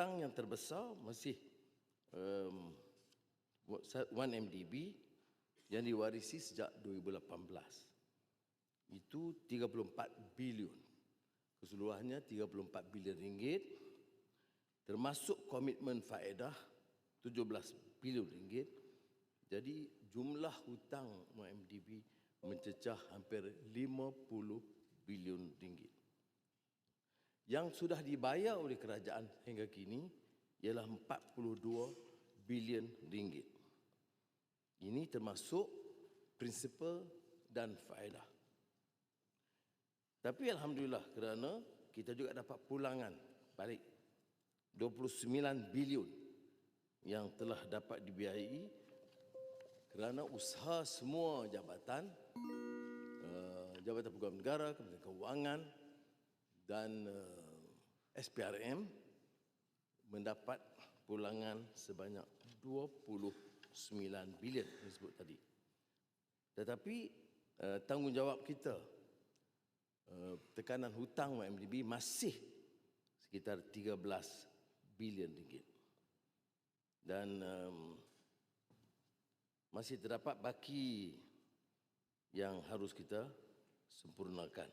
hutang yang terbesar masih um, 1 MDB yang diwarisi sejak 2018. Itu 34 bilion. Keseluruhannya 34 bilion ringgit termasuk komitmen faedah 17 bilion ringgit. Jadi jumlah hutang MDB mencecah hampir 50 bilion ringgit. Yang sudah dibayar oleh kerajaan hingga kini ialah 42 bilion ringgit. Ini termasuk prinsipal dan faedah. Tapi alhamdulillah kerana kita juga dapat pulangan balik 29 bilion yang telah dapat dibiayai kerana usaha semua jabatan uh, Jabatan Pegawai Negara, Kementerian Keuangan dan uh, SPRM mendapat pulangan sebanyak 29 bilion disebut tadi. Tetapi uh, tanggungjawab kita uh, tekanan hutang MDB masih sekitar 13 bilion ringgit. Dan um, masih terdapat baki yang harus kita sempurnakan.